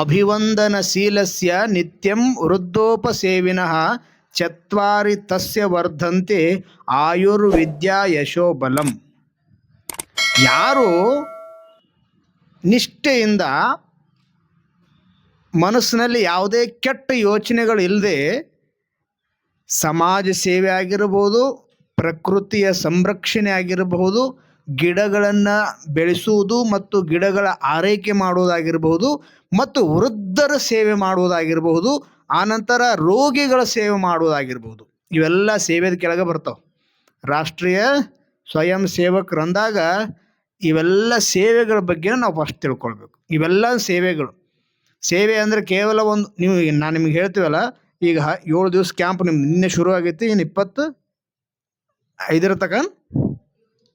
ಅಭಿವಂದನಶೀಲಸ್ಯ ನಿತ್ಯಂ ವೃದ್ಧೋಪಸೇವಿನಃ ಚತ್ವಾರಿ ತಸ್ಯ ವರ್ಧಂತೆ ಆಯುರ್ವಿದ್ಯಾ ಯಶೋಬಲಂ. ಯಾರು ನಿಷ್ಠೆಯಿಂದ ಮನಸ್ಸಿನಲ್ಲಿ ಯಾವುದೇ ಕೆಟ್ಟ ಯೋಚನೆಗಳು ಇಲ್ಲದೆ ಸಮಾಜ ಸೇವೆ ಆಗಿರಬಹುದು ಪ್ರಕೃತಿಯ ಸಂರಕ್ಷಣೆ ಆಗಿರಬಹುದು ಗಿಡಗಳನ್ನು ಬೆಳೆಸುವುದು ಮತ್ತು ಗಿಡಗಳ ಆರೈಕೆ ಮಾಡುವುದಾಗಿರಬಹುದು ಮತ್ತು ವೃದ್ಧರ ಸೇವೆ ಮಾಡುವುದಾಗಿರಬಹುದು, ಆನಂತರ ರೋಗಿಗಳ ಸೇವೆ ಮಾಡುವುದಾಗಿರ್ಬೋದು ಇವೆಲ್ಲ ಸೇವೆದ ಕೆಳಗೆ ಬರ್ತಾವೆ. ರಾಷ್ಟ್ರೀಯ ಸ್ವಯಂ ಸೇವಕರಂದಾಗ ಇವೆಲ್ಲ ಸೇವೆಗಳ ಬಗ್ಗೆ ನಾವು ಫಸ್ಟ್ ತಿಳ್ಕೊಳ್ಬೇಕು. ಇವೆಲ್ಲ ಸೇವೆಗಳು. ಸೇವೆ ಅಂದರೆ ಕೇವಲ ಒಂದು, ನೀವು ನಾನು ನಿಮ್ಗೆ ಹೇಳ್ತೀವಲ್ಲ, ಈಗ ಏಳು ದಿವಸ ಕ್ಯಾಂಪ್ ನಿಮ್ಮ ನಿನ್ನೆ ಶುರು ಆಗೈತಿ ಇನ್ನು ಇಪ್ಪತ್ತು ಐದರ ತಕ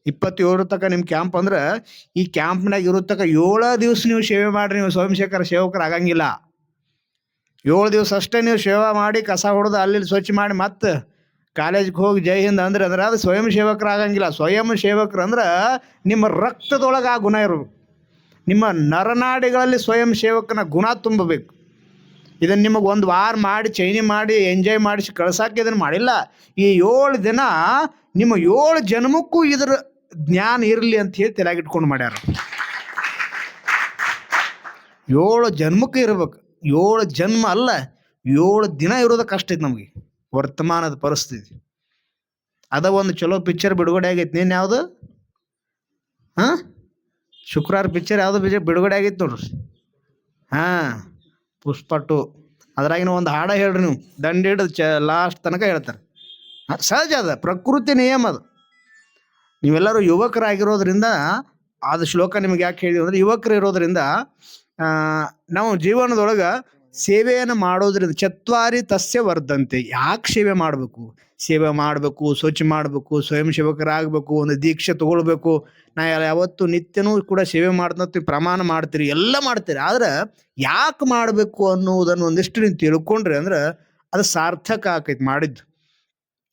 ಇಪ್ಪತ್ತೇಳರ ತಕ ನಿಮ್ಮ ಕ್ಯಾಂಪ್ ಅಂದ್ರೆ, ಈ ಕ್ಯಾಂಪ್ನಾಗ ಇರೋ ತಕ ಏಳು ದಿವಸ ನೀವು ಸೇವೆ ಮಾಡ್ರಿ, ನೀವು ಸೋಮಶೇಖರ ಸೇವಕರ ಆಗಂಗಿಲ್ಲ. ಏಳು ದಿವಸ ಅಷ್ಟೇ ನೀವು ಸೇವಾ ಮಾಡಿ, ಕಸ ಹೊಡೆದು ಅಲ್ಲಿ ಸ್ವಚ್ಛ ಮಾಡಿ, ಮತ್ತೆ ಕಾಲೇಜ್ಗೆ ಹೋಗಿ ಜೈ ಹಿಂದ್ ಅಂದ್ರೆ ಅಂದ್ರೆ ಅದು ಸ್ವಯಂ ಸೇವಕರು ಆಗಂಗಿಲ್ಲ. ಸ್ವಯಂ ಸೇವಕರು ಅಂದ್ರೆ ನಿಮ್ಮ ರಕ್ತದೊಳಗೆ ಆ ಗುಣ ಇರಬೇಕು ನಿಮ್ಮ ನರನಾಡಿಗಳಲ್ಲಿ ಸ್ವಯಂ ಸೇವಕನ ಗುಣ ತುಂಬಬೇಕು. ಇದನ್ನು ನಿಮಗೆ ಒಂದು ವಾರ ಮಾಡಿ, ಚೈನಿ ಮಾಡಿ ಎಂಜಾಯ್ ಮಾಡಿಸಿ ಕಳ್ಸಾಕ ಇದನ್ನು ಮಾಡಿಲ್ಲ. ಈ ಏಳು ದಿನ ನಿಮ್ಮ ಏಳು ಜನ್ಮಕ್ಕೂ ಇದರ ಜ್ಞಾನ ಇರಲಿ ಅಂತ ಹೇಳಿ ತಲೆಯಾಗಿಟ್ಕೊಂಡು ಮಾಡ್ಯಾರ. ಏಳು ಜನ್ಮಕ್ಕೆ ಇರ್ಬೇಕು, ಏಳು ಜನ್ಮ ಅಲ್ಲ, ಏಳು ದಿನ ಇರೋದಕ್ಕೆ ಕಷ್ಟ ಐತೆ ನಮಗೆ, ವರ್ತಮಾನದ ಪರಿಸ್ಥಿತಿ. ಅದ ಒಂದು ಚಲೋ ಪಿಕ್ಚರ್ ಬಿಡುಗಡೆ ಆಗೈತೆ, ನೀನು ಯಾವುದು? ಹಾಂ? ಶುಕ್ರವಾರ ಪಿಕ್ಚರ್ ಯಾವುದು ಪಿಕ್ಚರ್ ಬಿಡುಗಡೆ ಆಗೈತೆ ನೋಡ್ರಿ. ಹಾಂ ಪುಷ್ಪ ಟು ಅದ್ರಾಗಿನ ಒಂದು ಹಾಡ ಹೇಳ್ರಿ ನೀವು, ದಂಡ ಹಿಡಿದು ಚ ಲಾಸ್ಟ್ ತನಕ ಹೇಳ್ತಾರೆ. ಸಹಜ ಅದ, ಪ್ರಕೃತಿ ನಿಯಮ ಅದು. ನೀವೆಲ್ಲರೂ ಯುವಕರಾಗಿರೋದ್ರಿಂದ, ಆದ ಶ್ಲೋಕ ನಿಮಗೆ ಯಾಕೆ ಹೇಳಿ ಅಂದ್ರೆ ಯುವಕರು ಇರೋದ್ರಿಂದ ನಾವು ಜೀವನದೊಳಗೆ ಸೇವೆಯನ್ನು ಮಾಡೋದ್ರಿಂದ, ಚತ್ವಾರಿ ತಸ್ಯ ವರ್ಧಂತೆ. ಯಾಕೆ ಸೇವೆ ಮಾಡಬೇಕು? ಸೇವೆ ಮಾಡಬೇಕು ಸ್ವಚ್ಛ ಮಾಡಬೇಕು, ಸ್ವಯಂ ಸೇವಕರಾಗಬೇಕು, ಒಂದು ದೀಕ್ಷೆ ತಗೊಳ್ಬೇಕು. ನಾ ಯಾವತ್ತು ನಿತ್ಯನೂ ಕೂಡ ಸೇವೆ ಮಾಡ್ತೀವಿ ಪ್ರಮಾಣ ಮಾಡ್ತೀರಿ, ಎಲ್ಲ ಮಾಡ್ತೀರಿ. ಆದ್ರೆ ಯಾಕೆ ಮಾಡಬೇಕು ಅನ್ನೋದನ್ನು ಒಂದಿಷ್ಟು ನೀವು ತಿಳ್ಕೊಂಡ್ರಿ ಅಂದ್ರೆ, ಅದು ಸಾರ್ಥಕ ಆಕೈತಿ ಮಾಡಿದ್ದು.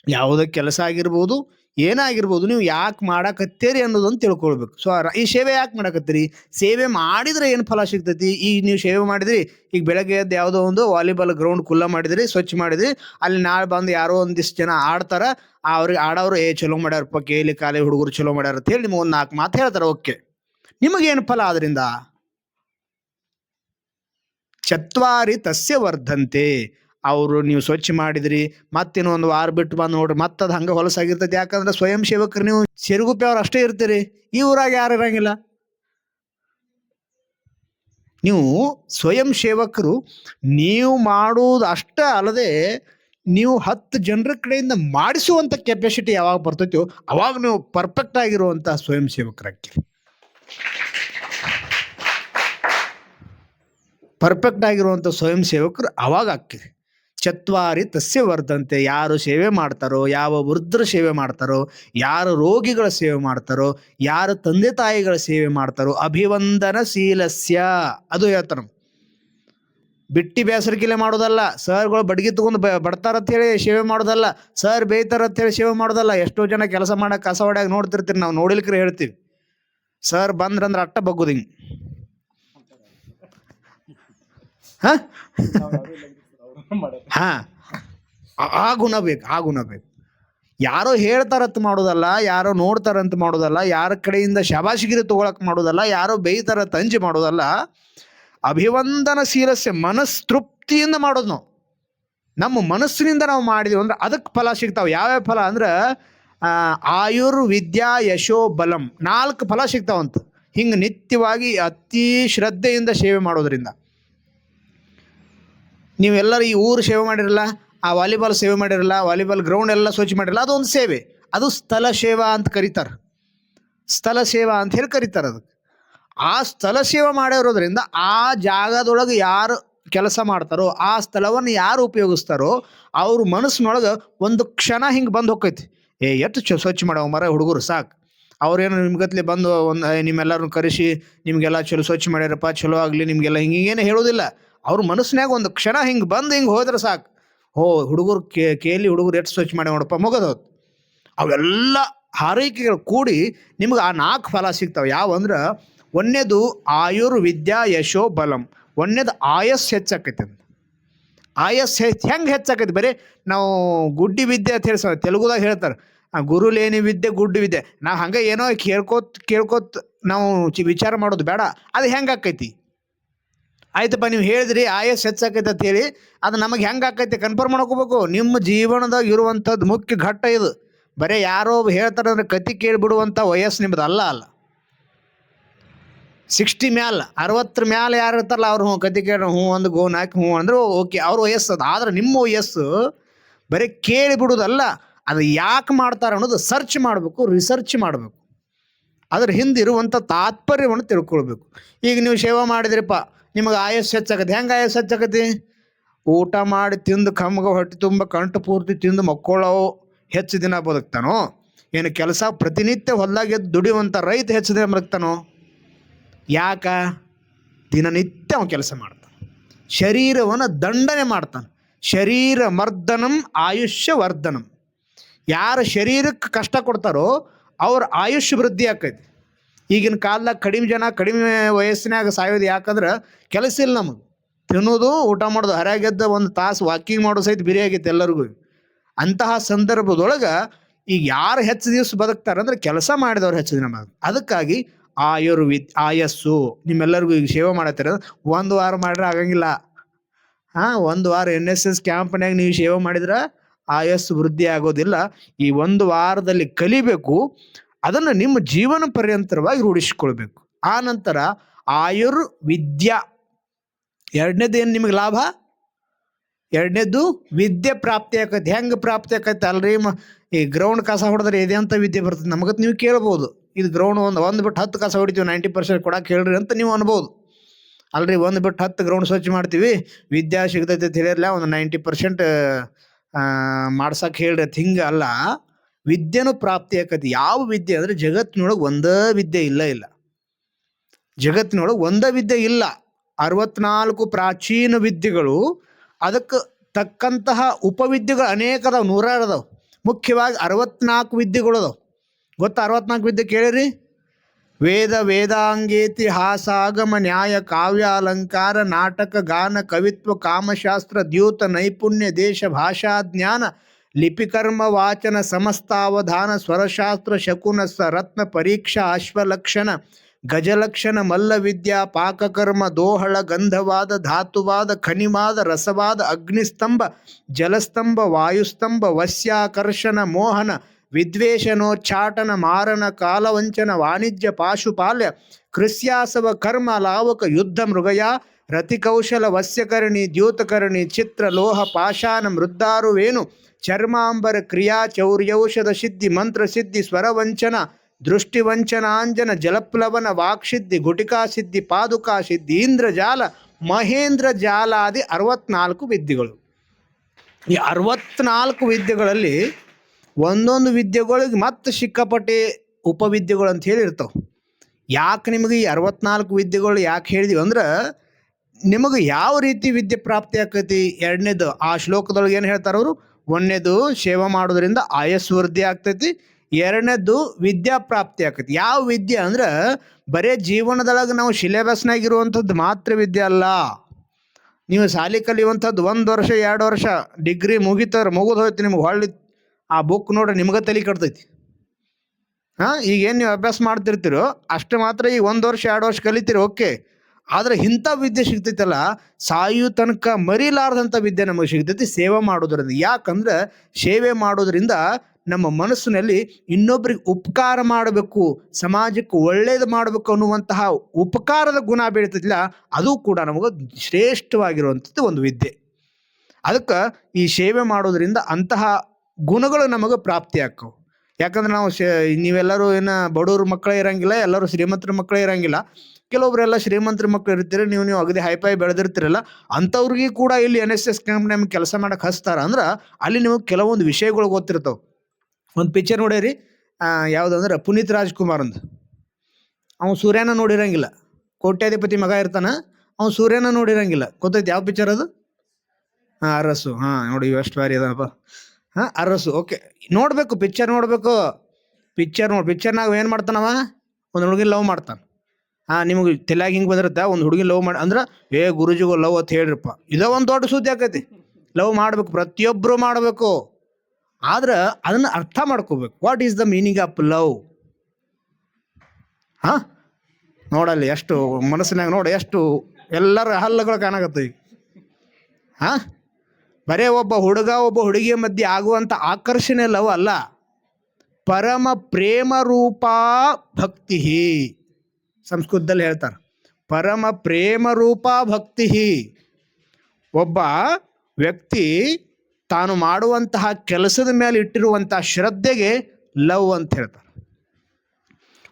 ಯಾವುದೇ ಕೆಲಸ ಆಗಿರ್ಬೋದು ಏನಾಗಿರ್ಬೋದು ನೀವು ಯಾಕೆ ಮಾಡಕತ್ತೀರಿ ಅನ್ನೋದನ್ನು ತಿಳ್ಕೊಳ್ಬೇಕು. ಸೊ ಈ ಸೇವೆ ಯಾಕೆ ಮಾಡಕತ್ತೀರಿ? ಸೇವೆ ಮಾಡಿದ್ರೆ ಏನು ಫಲ ಸಿಗ್ತೈತಿ? ಈಗ ನೀವು ಸೇವೆ ಮಾಡಿದ್ರಿ, ಈಗ ಬೆಳಗ್ಗೆ ಎದ್ದು ಯಾವುದೋ ಒಂದು ವಾಲಿಬಾಲ್ ಗ್ರೌಂಡ್ ಕುಲ್ಲ ಮಾಡಿದ್ರಿ, ಸ್ವಚ್ಛ ಮಾಡಿದ್ರಿ, ಅಲ್ಲಿ ನಾಳೆ ಬಂದು ಯಾರೋ ಒಂದಿಷ್ಟು ಜನ ಆಡ್ತಾರೆ ಅವ್ರಿಗೆ ಆಡೋರು, ಏ, ಚಲೋ ಮಾಡ್ಯಾರಪ್ಪ ಕೇಳಿ ಕಾಲಿ ಹುಡುಗರು ಚಲೋ ಮಾಡ್ಯಾರ ಅಂತ ಹೇಳಿ ನಿಮ್ಗೆ ಒಂದು ನಾಲ್ಕು ಮಾತು ಹೇಳ್ತಾರೆ, ಓಕೆ. ನಿಮಗೇನು ಫಲ ಅದರಿಂದ ಚತ್ವಾರಿ ತಸ್ಯ ವರ್ಧಂತೆ. ಅವರು ನೀವು ಸ್ವಚ್ಛ ಮಾಡಿದ್ರಿ ಮತ್ತಿನ್ನೊಂದು ಒಂದು ವಾರ ಬಿಟ್ಟು ಬಂದು ನೋಡ್ರಿ ಮತ್ತೆ ಅದು ಹಂಗೆ ಹೊಲಸಾಗಿರ್ತೈತಿ ಯಾಕಂದ್ರೆ ಸ್ವಯಂ ಸೇವಕರು ನೀವು ಸಿರುಗುಪ್ಪಿ ಅವ್ರು ಅಷ್ಟೇ ಇರ್ತೀರಿ. ಈ ಊರಾಗ ಯಾರು ಇರಂಗಿಲ್ಲ. ನೀವು ಸ್ವಯಂ ಸೇವಕರು, ನೀವು ಮಾಡುವುದು ಅಷ್ಟೇ ಅಲ್ಲದೆ, ನೀವು ಹತ್ತು ಜನರ ಕಡೆಯಿಂದ ಮಾಡಿಸುವಂಥ ಕೆಪಾಸಿಟಿ ಯಾವಾಗ ಬರ್ತೈತೋ, ಅವಾಗ ನೀವು ಪರ್ಫೆಕ್ಟ್ ಆಗಿರುವಂಥ ಸ್ವಯಂ ಸೇವಕರಾಗ್ತೀರಿ ಪರ್ಫೆಕ್ಟ್ ಆಗಿರುವಂಥ ಸ್ವಯಂ ಸೇವಕರು ಅವಾಗ ಆಗ್ತೀರಿ. ಚತ್ವಾರಿ ತಸ್ಯ ವರ್ಧಂತೆ ಯಾರು ಸೇವೆ ಮಾಡ್ತಾರೋ, ಯಾವ ವೃದ್ಧರ ಸೇವೆ ಮಾಡ್ತಾರೋ, ಯಾರು ರೋಗಿಗಳ ಸೇವೆ ಮಾಡ್ತಾರೋ, ಯಾರು ತಂದೆ ತಾಯಿಗಳ ಸೇವೆ ಮಾಡ್ತಾರೋ, ಅಭಿವಂದನಶೀಲಸ್ಯ. ಅದು ಹೇಳ್ತಾರ ಬಿಟ್ಟಿ ಬೇಸರಿಕೆಲೆ ಮಾಡೋದಲ್ಲ. ಸರ್ಗಳು ಬಡ್ಗಿ ತಗೊಂಡು ಬ ಅಂತ ಹೇಳಿ ಸೇವೆ ಮಾಡೋದಲ್ಲ. ಸರ್ ಬೇಯ್ತಾರ ಹೇಳಿ ಸೇವೆ ಮಾಡೋದಲ್ಲ. ಎಷ್ಟೋ ಜನ ಕೆಲಸ ಮಾಡಕ್ಕೆ ಕಸ ಹೊಡ್ಯಾಗ ನೋಡ್ತಿರ್ತೀರಿ. ನಾವು ನೋಡಿಲ್ಕ್ರೆ ಹೇಳ್ತೀವಿ. ಸರ್ ಬಂದ್ರಂದ್ರೆ ಅಟ್ಟ ಬಗ್ಗುದಿಂಗ್ ಹಾಂ? ಹಾ. ಆ- ಗುಣ ಬೇಕು, ಆ ಗುಣ ಬೇಕು. ಯಾರೋ ಹೇಳ್ತಾರಂತ ಮಾಡೋದಲ್ಲ, ಯಾರೋ ನೋಡ್ತಾರಂತ ಮಾಡೋದಲ್ಲ, ಯಾರ ಕಡೆಯಿಂದ ಶಬಾಶಿಗಿರಿ ತಗೊಳಕ್ ಮಾಡೋದಲ್ಲ, ಯಾರೋ ಬೇಯ್ತಾರ ತಂಜಿ ಮಾಡೋದಲ್ಲ, ಅಭಿವಂದನಶೀಲಸ್ಯ ಮನಸ್ ತೃಪ್ತಿಯಿಂದ ಮಾಡೋದು ನಾವು. ನಮ್ಮ ಮನಸ್ಸಿನಿಂದ ನಾವು ಮಾಡಿದ್ವಿ ಅಂದ್ರೆ ಅದಕ್ಕೆ ಫಲ ಸಿಗ್ತಾವೆ. ಯಾವ್ಯಾವ ಫಲ ಅಂದ್ರೆ ಆಯುರ್ ಆಯುರ್ವಿದ್ಯಾ ಯಶೋ ಬಲಂ. ನಾಲ್ಕು ಫಲ ಸಿಗ್ತಾವಂತ. ಹಿಂಗೆ ನಿತ್ಯವಾಗಿ ಅತಿ ಶ್ರದ್ಧೆಯಿಂದ ಸೇವೆ ಮಾಡೋದ್ರಿಂದ. ನೀವೆಲ್ಲರೂ ಈ ಊರು ಸೇವೆ ಮಾಡಿರಲ್ಲ, ಆ ವಾಲಿಬಾಲ್ ಸೇವೆ ಮಾಡಿರಲ್ಲ, ವಾಲಿಬಾಲ್ ಗ್ರೌಂಡ್ ಎಲ್ಲ ಸ್ವಚ್ಛ ಮಾಡಿರಲ್ಲ, ಅದೊಂದು ಸೇವೆ. ಅದು ಸ್ಥಳ ಸೇವಾ ಅಂತ ಕರೀತಾರೆ. ಸ್ಥಳ ಸೇವಾ ಅಂತ ಹೇಳಿ ಕರೀತಾರೆ ಅದಕ್ಕೆ. ಆ ಸ್ಥಳ ಸೇವೆ ಮಾಡಿರೋದ್ರಿಂದ ಆ ಜಾಗದೊಳಗೆ ಯಾರು ಕೆಲಸ ಮಾಡ್ತಾರೋ, ಆ ಸ್ಥಳವನ್ನು ಯಾರು ಉಪಯೋಗಿಸ್ತಾರೋ, ಅವ್ರ ಮನಸ್ಸಿನೊಳಗೆ ಒಂದು ಕ್ಷಣ ಹಿಂಗೆ ಬಂದು ಹೋಗ್ತೈತಿ ಏ, ಎಷ್ಟು ಸ್ವಚ್ಛ ಮಾಡೋ ಮರ ಹುಡುಗರು, ಸಾಕು. ಅವ್ರೇನು ನಿಮ್ಗತ್ಲೆ ಬಂದು ಒಂದು ನಿಮ್ಮೆಲ್ಲರನ್ನು ಕರೆಸಿ, ನಿಮಗೆಲ್ಲ ಚಲೋ ಸ್ವಚ್ಛ ಮಾಡ್ಯಾರಪ್ಪ, ಚಲೋ ಆಗಲಿ, ನಿಮಗೆಲ್ಲ ಹಿಂಗೆ ಹಿಂಗೇನು ಹೇಳೋದಿಲ್ಲ. ಅವ್ರ ಮನಸ್ಸಿನಾಗ ಒಂದು ಕ್ಷಣ ಹಿಂಗೆ ಬಂದು ಹಿಂಗೆ ಹೋದ್ರೆ ಸಾಕು. ಹೋ, ಹುಡುಗರು ಕೇಳಿ ಹುಡುಗರು ಎಷ್ಟು ಸ್ವಚ್ಛ ಮಾಡಿ ನೋಡಪ್ಪ ಮುಗದೋದು ಅವೆಲ್ಲ ಹಾರೈಕೆಗಳು ಕೂಡಿ ನಿಮ್ಗೆ ಆ ನಾಲ್ಕು ಫಲ ಸಿಗ್ತಾವೆ. ಯಾವ ಅಂದ್ರೆ ಒಂದೇದು ಆಯುರ್ವಿದ್ಯಾ ಯಶೋ ಬಲಂ ಒಂದೇದು ಆಯಸ್ ಹೆಚ್ಚಾಕೈತೆ ಅಂತ ಆಯಸ್ ಹೆಚ್ಚು ಹೆಂಗೆ ಹೆಚ್ಚಾಕೈತಿ? ಬರೀ ನಾವು ಗುಡ್ಡಿ ವಿದ್ಯೆ ಅಂತ ಹೇಳಿ ತೆಲುಗುದಾಗ ಹೇಳ್ತಾರೆ, ಆ ಗುರುಲೇನಿ ವಿದ್ಯೆ, ಗುಡ್ಡಿ ವಿದ್ಯೆ. ನಾವು ಹಂಗೆ ಏನೋ ಕೇಳ್ಕೋತ್ ಕೇಳ್ಕೋತ್ ನಾವು ವಿಚಾರ ಮಾಡೋದು ಬೇಡ, ಅದು ಹೆಂಗೆ ಆಕೈತಿ? ಆಯ್ತಪ್ಪ, ನೀವು ಹೇಳಿದ್ರಿ ಆಯಸ್ ಹೆಚ್ಚಾಕೈತೆ ಅಂತ ಹೇಳಿ, ಅದು ನಮಗೆ ಹೆಂಗೆ ಆಕೈತೆ ಕನ್ಫರ್ಮ್ ಮಾಡ್ಕೋಬೇಕು? ನಿಮ್ಮ ಜೀವನದಾಗ ಇರುವಂಥದ್ದು ಮುಖ್ಯ ಘಟ್ಟ ಇದು. ಬರೀ ಯಾರೋ ಹೇಳ್ತಾರೆ ಅಂದ್ರೆ ಕತಿ ಕೇಳಿಬಿಡುವಂಥ ವಯಸ್ಸು ನಿಮ್ಮದು ಅಲ್ಲ ಅಲ್ಲ. ಸಿಕ್ಸ್ಟಿ ಮ್ಯಾಲ, ಅರವತ್ತರ ಮ್ಯಾಲ ಯಾರು ಇರ್ತಾರಲ್ಲ, ಅವ್ರು ಹ್ಞೂ, ಕತಿ ಕೇಳಿ ಹ್ಞೂ ಒಂದು ಗೋನ್ ಹಾಕಿ ಹ್ಞೂ ಅಂದ್ರೆ, ಓಕೆ, ಅವ್ರ ವಯಸ್ಸು ಅದು. ಆದ್ರೆ ನಿಮ್ಮ ವಯಸ್ಸು ಬರೀ ಕೇಳಿ ಬಿಡೋದಲ್ಲ ಅದು ಯಾಕೆ ಮಾಡ್ತಾರೆ ಅನ್ನೋದು ಸರ್ಚ್ ಮಾಡಬೇಕು ರಿಸರ್ಚ್ ಮಾಡಬೇಕು. ಅದ್ರ ಹಿಂದೆ ಇರುವಂಥ ತಾತ್ಪರ್ಯವನ್ನು ತಿಳ್ಕೊಳ್ಬೇಕು. ಈಗ ನೀವು ಸೇವಾ ಮಾಡಿದ್ರಿಪ್ಪ ನಿಮಗೆ ಆಯಸ್ಸು ಹೆಚ್ಚಾಗತ್ತೆ. ಹೆಂಗೆ ಆಯಸ್ಸು ಹೆಚ್ಚಾಗತ್ತೆ? ಊಟ ಮಾಡಿ ತಿಂದು ಕಮ್ಗೆ ಹೊಟ್ಟೆ ತುಂಬ ಕಂಟು ಪೂರ್ತಿ ತಿಂದು ಮಕ್ಕೊಳ್ಳೋ ಹೆಚ್ಚು ದಿನ ಬದುಕ್ತಾನೋ? ಏನು ಕೆಲಸ ಪ್ರತಿನಿತ್ಯ ಹೊಲ್ದಾಗ ಎದ್ದು ದುಡಿಯುವಂಥ ರೈತ ಹೆಚ್ಚು ದಿನ ಬದುಕ್ತಾನೋ? ಯಾಕ? ದಿನನಿತ್ಯ ಅವನು ಕೆಲಸ ಮಾಡ್ತಾನೆ. ಶರೀರವನ್ನು ದಂಡನೆ ಮಾಡ್ತಾನೆ. ಶರೀರ ಮರ್ದನಂ ಆಯುಷ್ಯ ವರ್ಧನಂ ಯಾರು ಶರೀರಕ್ಕೆ ಕಷ್ಟ ಕೊಡ್ತಾರೋ ಅವ್ರ ಆಯುಷ್ಯ ವೃದ್ಧಿ ಆಕೈತಿ. ಈಗಿನ ಕಾಲದಾಗ ಕಡಿಮೆ ಜನ ಕಡಿಮೆ ವಯಸ್ಸಿನಾಗ ಸಾಯೋದು ಯಾಕಂದ್ರೆ ಕೆಲಸ ಇಲ್ಲ ನಮಗೆ. ತಿನ್ನೋದು, ಊಟ ಮಾಡೋದು ಹರಾಗೆದ್ದ ಒಂದು ತಾಸು ವಾಕಿಂಗ್ ಮಾಡೋ ಸಹಿತ ಬಿರಿ ಆಗೈತೆ ಎಲ್ಲರಿಗೂ. ಅಂತಹ ಸಂದರ್ಭದೊಳಗೆ ಈಗ ಯಾರು ಹೆಚ್ಚು ದಿವಸ ಬದುಕ್ತಾರಂದ್ರೆ ಕೆಲಸ ಮಾಡಿದವ್ರು ಹೆಚ್ಚು ದಿನ ಬದುಕ್. ಅದಕ್ಕಾಗಿ ಆಯುರ್ವೇದ, ಆಯಸ್ಸು ನಿಮ್ಮೆಲ್ಲರಿಗೂ ಈಗ ಸೇವೆ ಮಾಡತ್ತಿರ ಒಂದು ವಾರ ಮಾಡ್ರೆ ಆಗಂಗಿಲ್ಲ. ಹಾಂ, ಒಂದು ವಾರ ಎನ್ ಎಸ್ ಎಸ್ ಕ್ಯಾಂಪ್ನಾಗ ನೀವು ಸೇವೆ ಮಾಡಿದ್ರೆ ಆಯಸ್ಸು ವೃದ್ಧಿ ಆಗೋದಿಲ್ಲ. ಈ ಒಂದು ವಾರದಲ್ಲಿ ಕಲಿಬೇಕು. ಅದನ್ನು ನಿಮ್ಮ ಜೀವನ ಪರ್ಯಂತರವಾಗಿ ರೂಢಿಸಿಕೊಳ್ಬೇಕು. ಆ ನಂತರ ಆಯುರ್ವಿದ್ಯಾ ಎರಡನೇದು ಏನು ನಿಮಗೆ ಲಾಭ? ಎರಡನೇದು ವಿದ್ಯೆ ಪ್ರಾಪ್ತಿ ಆಕೈತಿ. ಹೆಂಗೆ ಪ್ರಾಪ್ತಿ ಆಕೈತಿ ಅಲ್ರಿ? ಮ, ಈ ಗ್ರೌಂಡ್ ಕಸ ಹೊಡೆದ್ರೆ ಇದೆ ಅಂತ ವಿದ್ಯೆ ಬರ್ತದೆ ನಮಗತ್ ನೀವು ಕೇಳ್ಬೋದು. ಇದು ಗ್ರೌಂಡ್ ಒಂದು ಒಂದು ಬಿಟ್ಟು ಹತ್ತು ಕಸ ಹೊಡಿತೀವಿ ನೈಂಟಿ ಪರ್ಸೆಂಟ್ ಕೊಡಕ್ಕೆ ಹೇಳ್ರಿ ಅಂತ ನೀವು ಅನ್ಬೋದು. ಅಲ್ರಿ, ಒಂದು ಬಿಟ್ಟು ಹತ್ತು ಗ್ರೌಂಡ್ ಸ್ವಚ್ಛ ಮಾಡ್ತೀವಿ. ವಿದ್ಯಾ ಸಿಗ್ತೈತೆ ಅಂತ ಹೇಳಿರಲ್ಲ ಒಂದು ನೈಂಟಿ ಪರ್ಸೆಂಟ್ ಮಾಡ್ಸಕ್ಕೆ ಹೇಳ್ರಿ ಅದು ಹಿಂಗೆ ಅಲ್ಲ. ವಿದ್ಯೆನೂ ಪ್ರಾಪ್ತಿ ಆಕತಿ. ಯಾವ ವಿದ್ಯೆ ಅಂದ್ರೆ ಜಗತ್ತಿನೊಳಗೆ ಒಂದೇ ವಿದ್ಯೆ ಇಲ್ಲ ಇಲ್ಲ. ಜಗತ್ತಿನೊಳಗೆ ಒಂದೇ ವಿದ್ಯೆ ಇಲ್ಲ. ಅರವತ್ನಾಲ್ಕು ಪ್ರಾಚೀನ ವಿದ್ಯೆಗಳು, ಅದಕ್ಕೆ ತಕ್ಕಂತಹ ಉಪವಿದ್ಯೆಗಳು ಅನೇಕ ಅದಾವೆ, ನೂರಾರು ಅದಾವೆ. ಮುಖ್ಯವಾಗಿ ಅರವತ್ನಾಲ್ಕು ವಿದ್ಯೆಗಳು ಅದಾವೆ. ಗೊತ್ತಾ ಅರವತ್ನಾಲ್ಕು ವಿದ್ಯೆ ಕೇಳಿರಿ? ವೇದ, ವೇದಾಂಗೇತಿ, ಹಾಸಾಗಮ, ನ್ಯಾಯ, ಕಾವ್ಯ, ಅಲಂಕಾರ, ನಾಟಕ, ಗಾನ, ಕವಿತ್ವ, ಕಾಮಶಾಸ್ತ್ರ, ದ್ಯೂತ, ನೈಪುಣ್ಯ, ದೇಶ, ಭಾಷಾ, ಜ್ಞಾನ ಲಿಪಿಕರ್ಮ ವಾಚನ ಸಮಸ್ತಾವಧಾನ ಸ್ವರಶಾಸ್ತ್ರ ಶಕುನಸ ರತ್ನ ಪರೀಕ್ಷಾ ಅಶ್ವಲಕ್ಷಣ ಗಜಲಕ್ಷಣ ಮಲ್ಲವಿದ್ಯಾ ಪಾಕಕರ್ಮ ದೋಹಳ ಗಂಧವಾದ ಧಾತುವಾದ ಖನಿವಾದ ರಸವಾದ ಅಗ್ನಿಸ್ತಂಭ ಜಲಸ್ತಂಭ ವಾಯುಸ್ತಂಭ ವಸ್ಯಾಕರ್ಷಣ ಮೋಹನ ವಿದ್ವೇಷನೋಚ್ಛಾಟನ ಮಾರನ ಕಾಲವಂಚನ ವಾಣಿಜ್ಯ ಪಾಶುಪಾಲ್ಯ ಕೃಸ್ಯಾಸವ ಕರ್ಮ ಲಾವಕ ಯುದ್ಧ ಮೃಗಯ ರತಿಕೌಶಲ ವಸ್ಯಕರಣಿ ದ್ಯೂತಕರ್ಣಿ ಚಿತ್ರ ಲೋಹ ಪಾಷಾಣ ಮೃದ್ದಾರುವೇನು ಚರ್ಮಾಂಬರ ಕ್ರಿಯಾ ಚೌರ್ಯೌಷಧ ಸಿದ್ಧಿ ಮಂತ್ರ ಸಿದ್ಧಿ ಸ್ವರವಂಚನ ದೃಷ್ಟಿವಂಚನಾಂಜನ ಜಲಪ್ಲವನ ವಾಕ್ಸಿದ್ಧಿ ಗುಟಿಕಾ ಸಿದ್ಧಿ ಪಾದುಕಾ ಸಿದ್ಧಿ ಇಂದ್ರಜಾಲ ಮಹೇಂದ್ರ ಜಾಲಾದಿ ಅರವತ್ನಾಲ್ಕು ವಿದ್ಯೆಗಳು. ಈ ಅರವತ್ನಾಲ್ಕು ವಿದ್ಯೆಗಳಲ್ಲಿ ಒಂದೊಂದು ವಿದ್ಯೆಗಳಿಗೆ ಮತ್ತೆ ಸಿಕ್ಕಾಪಟ್ಟೆ ಉಪವಿದ್ಯೆಗಳು ಅಂತ ಹೇಳಿ ಇರ್ತಾವೆ. ಯಾಕೆ ನಿಮಗೆ ಈ ಅರವತ್ನಾಲ್ಕು ವಿದ್ಯೆಗಳು ಯಾಕೆ ಹೇಳಿದೀವಿ ಅಂದ್ರೆ ನಿಮಗೆ ಯಾವ ರೀತಿ ವಿದ್ಯೆ ಪ್ರಾಪ್ತಿ ಆಕೈತಿ? ಎರಡನೇದು ಆ ಶ್ಲೋಕದೊಳಗೆ ಏನು ಹೇಳ್ತಾರೆ ಅವರು? ಒಂದನೇದು ಸೇವೆ ಮಾಡೋದ್ರಿಂದ ಆಯಸ್ಸು ವೃದ್ಧಿ ಆಗ್ತೈತಿ, ಎರಡನೇದು ವಿದ್ಯಾ ಪ್ರಾಪ್ತಿ ಆಗ್ತೈತಿ. ಯಾವ ವಿದ್ಯೆ ಅಂದ್ರೆ ಬರೇ ಜೀವನದೊಳಗೆ ನಾವು ಸಿಲೆಬಸ್ನಾಗಿರುವಂಥದ್ದು ಮಾತ್ರ ವಿದ್ಯೆ ಅಲ್ಲ. ನೀವು ಶಾಲೆ ಕಲಿಯುವಂಥದ್ದು ಒಂದು ವರ್ಷ, ಎರಡು ವರ್ಷ, ಡಿಗ್ರಿ ಮುಗಿತಾರೆ ಮುಗಿದು ಹೋಯ್ತು ನಿಮ್ಗೆ ಹೊಳ್ಳಿ, ಆ ಬುಕ್ ನೋಡ್ರಿ ನಿಮ್ಗೆ ತಲೆ ಕಟ್ತೈತಿ ಹಾಂ, ಈಗೇನು ನೀವು ಅಭ್ಯಾಸ ಮಾಡ್ತಿರ್ತೀರೋ, ಅಷ್ಟು ಮಾತ್ರ ಈಗ ಒಂದು ವರ್ಷ, ಎರಡು ವರ್ಷ ಕಲಿತೀರಿ, ಓಕೆ. ಆದರೆ ಇಂಥ ವಿದ್ಯೆ ಸಿಗ್ತೈತಲ್ಲ, ಸಾಯು ತನಕ ಮರಿಲಾರ್ದಂಥ ವಿದ್ಯೆ ನಮಗೆ ಸಿಗ್ತೈತಿ, ಸೇವೆ ಮಾಡೋದ್ರಿಂದ. ಯಾಕಂದ್ರೆ ಸೇವೆ ಮಾಡೋದ್ರಿಂದ ನಮ್ಮ ಮನಸ್ಸಿನಲ್ಲಿ ಇನ್ನೊಬ್ರಿಗೆ ಉಪಕಾರ ಮಾಡಬೇಕು, ಸಮಾಜಕ್ಕೆ ಒಳ್ಳೇದು ಮಾಡಬೇಕು ಅನ್ನುವಂತಹ ಉಪಕಾರದ ಗುಣ ಬೆಳೀತೈತಿಲ್ಲ, ಅದು ಕೂಡ ನಮಗೆ ಶ್ರೇಷ್ಠವಾಗಿರುವಂಥದ್ದು ಒಂದು ವಿದ್ಯೆ. ಅದಕ್ಕೆ ಈ ಸೇವೆ ಮಾಡೋದ್ರಿಂದ ಅಂತಹ ಗುಣಗಳು ನಮಗೆ ಪ್ರಾಪ್ತಿ ಆಕ್ಕವು ಯಾಕಂದ್ರೆ ನಾವು ಶೇ, ನೀವೆಲ್ಲರೂ ಏನು ಬಡವ್ರ ಮಕ್ಕಳೇ ಇರಂಗಿಲ್ಲ, ಎಲ್ಲರೂ ಶ್ರೀಮಂತರ ಮಕ್ಕಳೇ ಇರಂಗಿಲ್ಲ ಕೆಲವೊಬ್ರೆಲ್ಲ ಶ್ರೀಮಂತರ ಮಕ್ಕಳು ಇರ್ತೀರಿ, ನೀವು ನೀವು ಅಗದಿ ಹೈಫೈ ಬೆಳೆದಿರ್ತೀರಲ್ಲ, ಅಂಥವ್ರಿಗೆ ಕೂಡ ಇಲ್ಲಿ ಎನ್ ಎಸ್ ಎಸ್ ಕ್ಯಾಂಪ್ ನಮ್ಗೆ ಕೆಲಸ ಮಾಡಕ್ಕೆ ಹಚ್ತಾರ ಅಂದ್ರೆ ಅಲ್ಲಿ ನಿಮಗೆ ಕೆಲವೊಂದು ವಿಷಯಗಳು ಗೊತ್ತಿರ್ತಾವೆ. ಒಂದು ಪಿಕ್ಚರ್ ನೋಡಿರಿ ಯಾವುದಂದ್ರೆ ಪುನೀತ್ ರಾಜ್ಕುಮಾರ್ ಅಂತ ಅವ್ನು ಸೂರ್ಯನ ನೋಡಿರಂಗಿಲ್ಲ. ಕೋಟ್ಯಾಧಿಪತಿ ಮಗ ಇರ್ತಾನ ಅವ್ನು ಸೂರ್ಯನ ನೋಡಿರಂಗಿಲ್ಲ. ಗೊತ್ತೈತೆ ಯಾವ ಪಿಕ್ಚರ್ ಅದು? ಹಾಂ, ಅರಸು. ಹಾಂ, ನೋಡಿ ಎಷ್ಟು ಬಾರಿ ಅದಪ್ಪ ಹಾಂ, ಅರಸು. ಓಕೆ ನೋಡಬೇಕು ಪಿಕ್ಚರ್ ನೋಡಬೇಕು. ಪಿಕ್ಚರ್ ನೋಡಿ ಪಿಕ್ಚರ್ನಾಗ ಏನು ಮಾಡ್ತಾನವ? ಒಂದು ಹುಡುಗಿನ ಲವ್ ಮಾಡ್ತಾನೆ. ಹಾಂ ನಿಮಗೆ ತಲೆಯಾಗ ಹಿಂಗೆ ಬಂದಿರುತ್ತೆ? ಒಂದು ಹುಡುಗಿ ಲವ್ ಮಾಡಿ ಅಂದ್ರೆ, ಏ ಗುರುಜಿಗೂ ಲವ್ ಅಂತ ಹೇಳ್ರಪ್ಪ. ಇದೋ ಒಂದು ದೊಡ್ಡ ಸುದ್ದಿ ಆಕೈತಿ. ಲವ್ ಮಾಡ್ಬೇಕು ಪ್ರತಿಯೊಬ್ಬರು ಮಾಡಬೇಕು. ಆದ್ರೆ, ಅದನ್ನು ಅರ್ಥ ಮಾಡ್ಕೋಬೇಕು. What is the meaning of love ಹಾಂ? ನೋಡಲ್ಲಿ ಎಷ್ಟು ಮನಸ್ಸಿನಾಗ ನೋಡಿ ಎಷ್ಟು ಎಲ್ಲರ ಹಲ್ಲುಗಳು ಕಾಣಕತ್ತವ ಈಗ ಹಾಂ? ಬರೇ ಒಬ್ಬ ಹುಡುಗ, ಒಬ್ಬ ಹುಡುಗಿಯ ಮಧ್ಯೆ ಆಗುವಂಥ ಆಕರ್ಷಣೆ ಲವ್ ಅಲ್ಲ. ಪರಮ ಪ್ರೇಮ ರೂಪಾ ಭಕ್ತಿ. ಸಂಸ್ಕೃತದಲ್ಲಿ ಹೇಳ್ತಾರೆ. ಪರಮ ಪ್ರೇಮ ರೂಪ ಭಕ್ತಿ. ಒಬ್ಬ ವ್ಯಕ್ತಿ ತಾನು ಮಾಡುವಂತಹ ಕೆಲಸದ ಮೇಲೆ ಇಟ್ಟಿರುವಂತಹ ಶ್ರದ್ಧೆಗೆ ಲವ್ ಅಂತ ಹೇಳ್ತಾರೆ.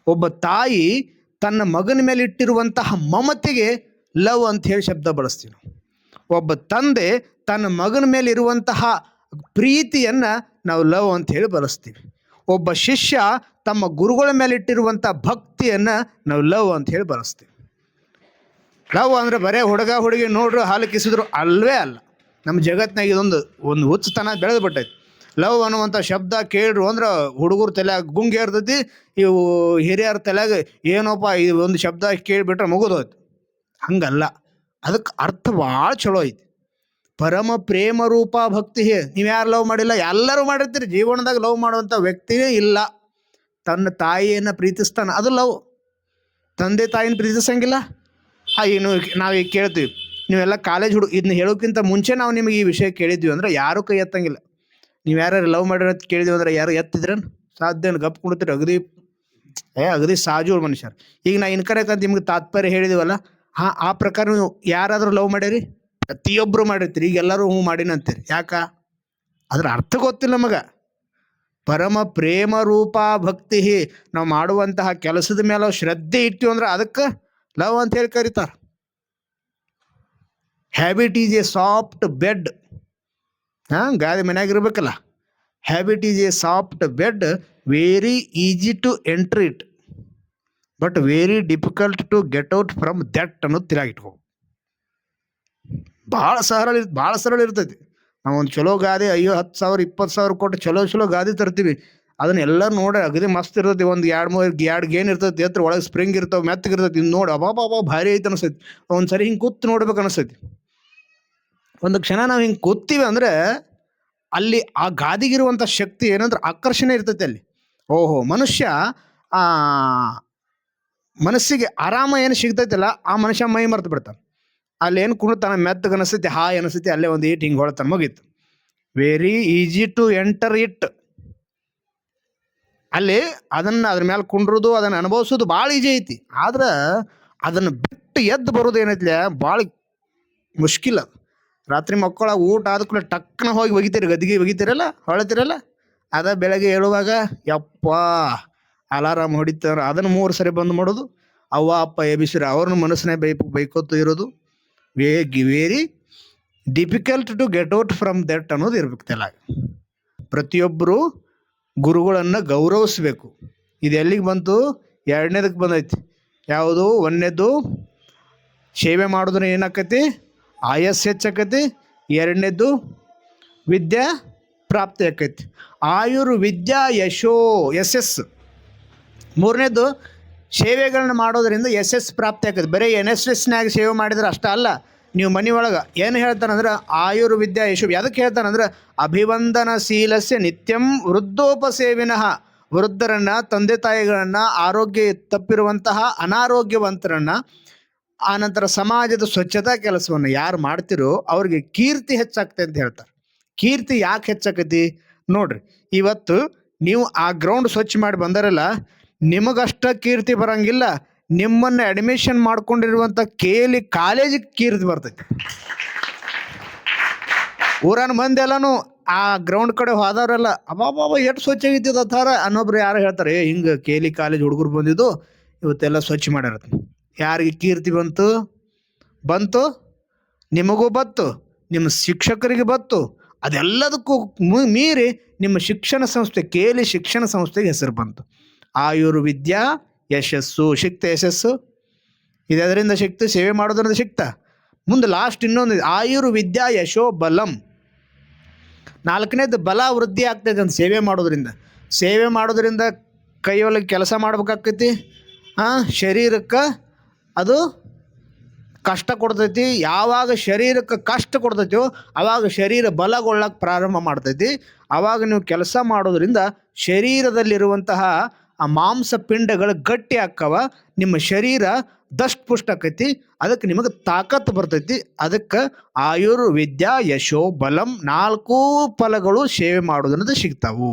ಒಬ್ಬ ತಾಯಿ ತನ್ನ ಮಗನ ಮೇಲೆ ಇಟ್ಟಿರುವಂತಹ ಮಮತೆಗೆ ಲವ್ ಅಂತ ಹೇಳಿ ಶಬ್ದ ಬಳಸ್ತೀವಿ ಒಬ್ಬ ತಂದೆ ತನ್ನ ಮಗನ ಮೇಲೆ ಇರುವಂತಹ ಪ್ರೀತಿಯನ್ನ ನಾವು ಲವ್ ಅಂತ ಹೇಳಿ ಬಳಸ್ತೀವಿ. ಒಬ್ಬ ಶಿಷ್ಯ ತಮ್ಮ ಗುರುಗಳ ಮೇಲೆ ಇಟ್ಟಿರುವಂಥ ಭಕ್ತಿಯನ್ನು ನಾವು ಲವ್ ಅಂತ ಹೇಳಿ ಬಳಸ್ತೀವಿ ಲವ್ ಅಂದ್ರೆ ಬರೇ ಹುಡುಗ ಹುಡುಗಿ ನೋಡ್ರು ಹಾಲು ಕಿಸಿದ್ರು ಅಲ್ವೇ ಅಲ್ಲ. ನಮ್ಮ ಜಗತ್ತಿನಾಗ ಇದೊಂದು, ಒಂದು ಹುಚ್ಚತನ ಬೆಳೆದು ಬಿಟ್ಟೈತಿ. ಲವ್ ಅನ್ನುವಂಥ ಶಬ್ದ ಕೇಳ್ರು ಅಂದ್ರೆ ಹುಡುಗರು ತಲೆಯಾಗ ಗುಂಗೆ ಇರ್ತೈತಿ ಇವು ಹಿರಿಯರ ತಲೆಯಾಗ ಏನೋಪ್ಪ ಇದು ಒಂದು ಶಬ್ದ ಕೇಳಿಬಿಟ್ರೆ ಮುಗಿದೋಯ್ತು. ಹಂಗಲ್ಲ. ಅದಕ್ಕೆ ಅರ್ಥ ಭಾಳ ಚಲೋ ಐತಿ. ಪರಮ ಪ್ರೇಮ ರೂಪ ಭಕ್ತಿ. ನೀವು ಯಾರು ಲವ್ ಮಾಡಿಲ್ಲ? ಎಲ್ಲರೂ ಮಾಡಿರ್ತೀರಿ. ಜೀವನದಾಗ ಲವ್ ಮಾಡುವಂಥ ವ್ಯಕ್ತಿಯೇ ಇಲ್ಲ. ತನ್ನ ತಾಯಿಯನ್ನು ಪ್ರೀತಿಸ್ತಾನೆ. ಅದು ಲವ್ ತಂದೆ ತಾಯಿನ ಪ್ರೀತಿಸಂಗಿಲ್ಲ. ಹಾಂ ಏನು ನಾವು ಈಗ ಕೇಳ್ತೀವಿ. ನೀವೆಲ್ಲ ಕಾಲೇಜ್ ಹುಡುಗ ಇದನ್ನ ಹೇಳೋಕ್ಕಿಂತ ಮುಂಚೆ ನಾವು ನಿಮಗೆ ಈ ವಿಷಯ ಕೇಳಿದ್ವಿ ಅಂದ್ರೆ ಯಾರೂ ಕೈ ಎತ್ತಂಗಿಲ್ಲ. ನೀವು ಯಾರು ಲವ್ ಮಾಡಿರೋ ಅಂತ ಕೇಳಿದ್ವಿ ಅಂದ್ರೆ ಯಾರು ಎತ್ತಿದ್ರೇನು? ಸಾಧ್ಯ ಗಪ್ ಕೊಡ್ತೀರಿ ಅಗದಿ, ಏ, ಅಗದಿ ಸಾಜು ಮನುಷ್ಯರು. ಈಗ ನಾ ಇನ್ಕರೆಕ್ಟ್ ಅಂತ ನಿಮ್ಗೆ ತಾತ್ಪರ್ಯ ಹೇಳಿದಿವಲ್ಲ? ಹಾಂ, ಆ ಪ್ರಕಾರ ನೀವು ಯಾರಾದರೂ ಲವ್ ಮಾಡಿರಿ ಪ್ರತಿಯೊಬ್ಬರು ಮಾಡಿರ್ತೀರಿ, ಈಗ ಎಲ್ಲರೂ ಹ್ಞೂ ಮಾಡಿನಂತೀರಿ ಯಾಕ? ಅದ್ರ ಅರ್ಥ ಗೊತ್ತಿಲ್ಲ ನಮಗೆ. ಪರಮ ಪ್ರೇಮ ರೂಪ ಭಕ್ತಿ ನಾವು ಮಾಡುವಂತಹ ಕೆಲಸದ ಮೇಲೆ ಶ್ರದ್ಧೆ ಇಟ್ಟಿವಿ ಅಂದ್ರೆ ಅದಕ್ಕೆ ಲವ್ ಅಂತ ಹೇಳಿ ಕರೀತಾರೆ. Habit is a soft bed ಹಾಂ, ಗಾದೆ ಮನ್ಯಾಗ ಇರ್ಬೇಕಲ್ಲ. Habit is a soft bed very easy to entry it but very difficult to get out from that ಅನ್ನೋದು ತಿರಾಗಿಟ್ಕೋ ಭಾಳ ಸರಳ ಭಾಳ ಸರಳ ಇರ್ತೈತಿ. ನಾವು ಒಂದು ಚಲೋ ಗಾದೆ ಅಯ್ಯೋ ಹತ್ತು ಸಾವಿರ, ಇಪ್ಪತ್ತು ಸಾವಿರ ಕೊಟ್ಟು ಚಲೋ ಚಲೋ ಗಾದೆ ತರ್ತೀವಿ. ಅದನ್ನೆಲ್ಲ ನೋಡಿ, ಅಗದಿ ಮಸ್ತ್ ಇರ್ತೈತಿ. ಒಂದು ಎರಡು ಮೂರು ಎರಡು ಗೇನ್ ಇರ್ತೈತಿ. ಎತ್ರ ಒಳಗೆ ಸ್ಪ್ರಿಂಗ್ ಇರ್ತಾವೆ ಮೆತ್ತಗೆ ಇರ್ತೈತಿ. ಇನ್ನು ನೋಡಿ ಅಬಾಬಾ ಭಾರಿ ಐತೆ ಅನಿಸ್ತೈತಿ ಒಂದು ಸರಿ ಹಿಂಗೆ ಕೂತ್ ನೋಡ್ಬೇಕು ಅನಿಸ್ತೈತಿ ಒಂದು ಕ್ಷಣ ನಾವು ಹಿಂಗೆ ಕೂತೀವಿ ಅಂದರೆ ಅಲ್ಲಿ ಆ ಗಾದಿಗಿರುವಂಥ ಶಕ್ತಿ ಏನಂದ್ರೆ ಆಕರ್ಷಣೆ ಇರ್ತೈತಿ ಅಲ್ಲಿ. ಓಹೋ, ಮನುಷ್ಯ, ಆ, ಮನಸ್ಸಿಗೆ ಆರಾಮ ಏನು ಸಿಗ್ತೈತಲ್ಲ, ಆ ಮನುಷ್ಯ ಮೈ ಮರ್ತು ಬಿಡ್ತಾನೆ. ಅಲ್ಲಿ ಏನು ಕುಣಿತಾನ ಮೆತ್ತಗೆ ಅನಿಸ್ತೈತಿ, ಹಾಯ್ ಅನಿಸ್ತೈತಿ, ಅಲ್ಲೇ ಒಂದು ಏಟ್ ಹಿಂಗೆ ಹೊಳ್ತಾನೆ ಮುಗೀತು. Very easy to enter it ಅಲ್ಲಿ ಅದನ್ನು ಅದ್ರ ಮೇಲೆ ಕುಂಡ್ರದು, ಅದನ್ನು ಅನುಭವಿಸೋದು ಭಾಳ ಈಜಿ ಐತಿ. ಆದ್ರೆ ಅದನ್ನು ಬಿಟ್ಟು ಎದ್ದು ಬರೋದು ಏನೈತಿಲ್ಲ ಭಾಳ ಮುಷ್ಕಿಲ್ ಅದು. ರಾತ್ರಿ ಮಕ್ಕಳ ಊಟ ಆದ ಕೂಡ ಟಕ್ಕನ ಹೋಗಿ ಒಗಿತೀರಿ, ಗದ್ದಿಗೆ ಒಗಿತೀರಲ್ಲ, ಹೊಳತಿರಲ್ಲ, ಅದ ಬೆಳಗ್ಗೆ ಹೇಳುವಾಗ ಯಪ್ಪ, ಅಲಾರಾಮ್ ಹೊಡಿತಾರೆ. ಅದನ್ನು ಮೂರು ಸರಿ ಬಂದ್ ಮಾಡೋದು. ಅವ್ವ, ಅಪ್ಪ ಎಬಿಸಿರ ಅವ್ರನ್ನ ಮನಸ್ಸನ್ನೇ ಬೈ ಬೈಕೋತು ಇರೋದು. Way very difficult to get out from that ಅನ್ನೋದು ಇರ್ಬೇಕು ತಲಾಗ. ಪ್ರತಿಯೊಬ್ಬರು ಗುರುಗಳನ್ನು ಗೌರವಿಸ್ಬೇಕು. ಇದು ಎಲ್ಲಿಗೆ ಬಂತು? ಎರಡನೇದಕ್ಕೆ ಬಂದೈತಿ. ಯಾವುದು? ಒಂದನೇದು ಸೇವೆ ಮಾಡಿದ್ರೆ ಏನಾಕತಿ? ಆಯಸ್ ಹೆಚ್ಚಾಕತಿ. ಎರಡನೇದು ವಿದ್ಯಾ ಪ್ರಾಪ್ತಿ ಆಕೈತಿ. ಆಯುರ್ವಿದ್ಯಾ ಯಶೋ ಎಸ್ ಮೂರನೇದು ಸೇವೆಗಳನ್ನ ಮಾಡೋದ್ರಿಂದ ಎಸ್ ಪ್ರಾಪ್ತಿ ಆಗ್ತದೆ. ಬರೀ ಎನ್ ಎಸ್ ಎಸ್ನಾಗ ಸೇವೆ ಮಾಡಿದ್ರೆ ಅಷ್ಟ ಅಲ್ಲ, ನೀವು ಮನೆ ಒಳಗೆ ಏನು ಹೇಳ್ತಾನಂದ್ರೆ ಆಯುರ್ವಿದ್ಯಾ ಯಶು ಅದಕ್ಕೆ ಹೇಳ್ತಾನಂದ್ರೆ ಅಭಿವಂದನಶೀಲಸ್ಯ ನಿತ್ಯಂ ವೃದ್ಧೋಪಸೇವಿನಃ, ವೃದ್ಧರನ್ನ, ತಂದೆ ತಾಯಿಗಳನ್ನ, ಆರೋಗ್ಯ ತಪ್ಪಿರುವಂತಹ ಅನಾರೋಗ್ಯವಂತರನ್ನ, ಆನಂತರ ಸಮಾಜದ ಸ್ವಚ್ಛತಾ ಕೆಲಸವನ್ನು ಯಾರು ಮಾಡ್ತಿರೋ ಅವ್ರಿಗೆ ಕೀರ್ತಿ ಹೆಚ್ಚಾಗ್ತದೆ ಅಂತ ಹೇಳ್ತಾರೆ. ಕೀರ್ತಿ ಯಾಕೆ ಹೆಚ್ಚಾಕತಿ? ನೋಡ್ರಿ, ಇವತ್ತು ನೀವು ಆ ಗ್ರೌಂಡ್ ಸ್ವಚ್ಛ ಮಾಡಿ ಬಂದರಲ್ಲ ನಿಮಗಷ್ಟ ಕೀರ್ತಿ ಬರಂಗಿಲ್ಲ, ನಿಮ್ಮನ್ನು ಅಡ್ಮಿಷನ್ ಮಾಡ್ಕೊಂಡಿರುವಂಥ ಕೇಲಿ ಕಾಲೇಜಿಗೆ ಕೀರ್ತಿ ಬರ್ತೈತಿ. ಊರನ್ ಮಂದಿ ಎಲ್ಲಾನು ಆ ಗ್ರೌಂಡ್ ಕಡೆ ಹೋದವರೆಲ್ಲ ಅಬ್ಬಾಬಾಬಾ ಎಷ್ಟು ಸ್ವಚ್ಛ ಆಗಿತ್ತು ಥರ ಅನ್ನೊಬ್ರು ಯಾರು ಹೇಳ್ತಾರೆ, ಏ, ಹಿಂಗೆ ಕೇಲಿ ಕಾಲೇಜ್ ಹುಡುಗರು ಬಂದಿದ್ದು, ಇವತ್ತೆಲ್ಲ ಸ್ವಚ್ಛ ಮಾಡಿರತ್ತೆ ಯಾರಿಗೆ ಕೀರ್ತಿ ಬಂತು? ಬಂತು, ನಿಮಗೂ ಬತ್ತು ನಿಮ್ಮ ಶಿಕ್ಷಕರಿಗೆ ಬತ್ತು ಅದೆಲ್ಲದಕ್ಕೂ ಮೀರಿ ನಿಮ್ಮ ಶಿಕ್ಷಣ ಸಂಸ್ಥೆ ಕೇಲಿ ಶಿಕ್ಷಣ ಸಂಸ್ಥೆಗೆ ಹೆಸರು ಬಂತು. ಆಯುರ್ವಿದ್ಯಾ ಯಶಸ್ಸು. ಸಿಕ್ತ ಯಶಸ್ಸು? ಇದರಿಂದ ಸಿಕ್ತು ಸೇವೆ ಮಾಡೋದ್ರಿಂದ ಸಿಕ್ತ ಮುಂದೆ ಲಾಸ್ಟ್ ಇನ್ನೊಂದು. ಆಯುರ್ವಿದ್ಯಾ ಯಶೋ ಬಲಂ ನಾಲ್ಕನೇದು ಬಲ ವೃದ್ಧಿ ಆಗ್ತೈತೆ ಅಂತ ಸೇವೆ ಮಾಡೋದ್ರಿಂದ. ಸೇವೆ ಮಾಡೋದ್ರಿಂದ ಕೈಯೊಳಗೆ ಕೆಲಸ ಮಾಡ್ಬೇಕಾಗ್ತೈತಿ. ಹಾಂ ಶರೀರಕ್ಕೆ ಅದು ಕಷ್ಟ ಕೊಡ್ತೈತಿ. ಯಾವಾಗ ಶರೀರಕ್ಕೆ ಕಷ್ಟ ಕೊಡ್ತೈತೋ ಆವಾಗ ಶರೀರ ಬಲಗೊಳ್ಳಕ್ಕೆ ಪ್ರಾರಂಭ ಮಾಡ್ತೈತಿ. ಆವಾಗ ನೀವು ಕೆಲಸ ಮಾಡೋದ್ರಿಂದ ಶರೀರದಲ್ಲಿರುವಂತಹ ಆ ಮಾಂಸ ಪಿಂಡಗಳು ಗಟ್ಟಿ ಆಕ್ಕವ ನಿಮ್ಮ ಶರೀರ ದಷ್ಟ ಪುಷ್ಟ ಆಕೈತಿ, ಅದಕ್ಕೆ ನಿಮಗೆ ತಾಕತ್ತು ಬರ್ತೈತಿ. ಅದಕ್ಕೆ ಆಯುರ್ವಿದ್ಯಾ, ಯಶೋ, ಬಲಂ ನಾಲ್ಕು ಫಲಗಳು ಸೇವೆ ಮಾಡೋದನ್ನದು ಸಿಗ್ತಾವು.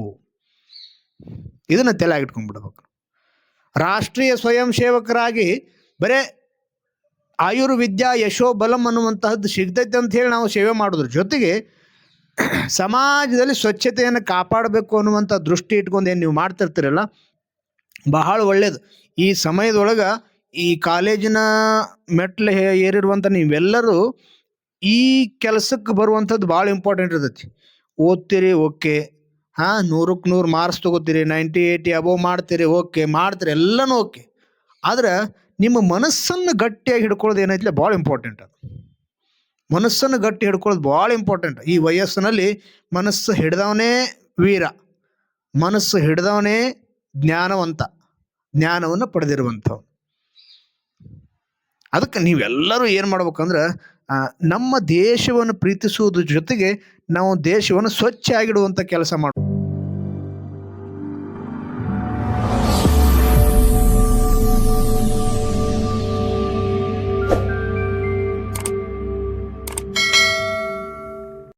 ಇದನ್ನ ತಲೆಯಾಗಿಟ್ಕೊಂಡ್ಬಿಡ್ಬೇಕು ರಾಷ್ಟ್ರೀಯ ಸ್ವಯಂ ಸೇವಕರಾಗಿ ಬರೇ ಆಯುರ್ವಿದ್ಯಾ, ಯಶೋ, ಬಲಂ ಅನ್ನುವಂತಹದ್ದು ಸಿಗ್ತೈತೆ ಅಂತ ಹೇಳಿ ನಾವು ಸೇವೆ ಮಾಡೋದ್ರ ಜೊತೆಗೆ ಸಮಾಜದಲ್ಲಿ ಸ್ವಚ್ಛತೆಯನ್ನು ಕಾಪಾಡಬೇಕು ಅನ್ನುವಂಥ ದೃಷ್ಟಿ ಇಟ್ಕೊಂಡು ಏನು ನೀವು ಮಾಡ್ತಿರ್ತೀರಲ್ಲ ಬಹಳ ಒಳ್ಳೇದು. ಈ ಸಮಯದೊಳಗೆ ಈ ಕಾಲೇಜಿನ ಮೆಟ್ಲು ಏರಿರುವಂಥ ನೀವೆಲ್ಲರೂ ಈ ಕೆಲಸಕ್ಕೆ ಬರುವಂಥದ್ದು ಭಾಳ ಇಂಪಾರ್ಟೆಂಟ್ ಇರ್ತೈತಿ. ಓದ್ತೀರಿ, ಓಕೆ. ಹಾಂ ನೂರಕ್ಕೆ ನೂರು ಮಾರ್ಕ್ಸ್ ತೊಗೋತೀರಿ ನೈಂಟಿ ಏಯ್ಟಿ ಅಬೋವ್ ಮಾಡ್ತೀರಿ, ಓಕೆ. ಮಾಡ್ತೀರಿ, ಎಲ್ಲನೂ ಓಕೆ. ಆದ್ರೆ ನಿಮ್ಮ ಮನಸ್ಸನ್ನು ಗಟ್ಟಿಯಾಗಿ ಹಿಡ್ಕೊಳ್ಳೋದು ಏನೈತಿಲ್ಲ? ಭಾಳ ಇಂಪಾರ್ಟೆಂಟ್ ಅದು. ಮನಸ್ಸನ್ನು ಗಟ್ಟಿ ಹಿಡ್ಕೊಳ್ಳೋದು ಭಾಳ ಇಂಪಾರ್ಟೆಂಟ್ ಈ ವಯಸ್ಸಿನಲ್ಲಿ ಮನಸ್ಸು ಹಿಡ್ದವನೇ ವೀರ. ಮನಸ್ಸು ಹಿಡ್ದವನೇ ಜ್ಞಾನವಂತ, ಜ್ಞಾನವನ್ನು ಪಡೆದಿರುವಂಥವು ಅದಕ್ಕೆ ನೀವೆಲ್ಲರೂ ಏನು ಮಾಡ್ಬೇಕಂದ್ರೆ ನಮ್ಮ ದೇಶವನ್ನು ಪ್ರೀತಿಸುವುದ್ರ ಜೊತೆಗೆ ನಾವು ದೇಶವನ್ನು ಸ್ವಚ್ಛ ಆಗಿಡುವಂಥ ಕೆಲಸ ಮಾಡ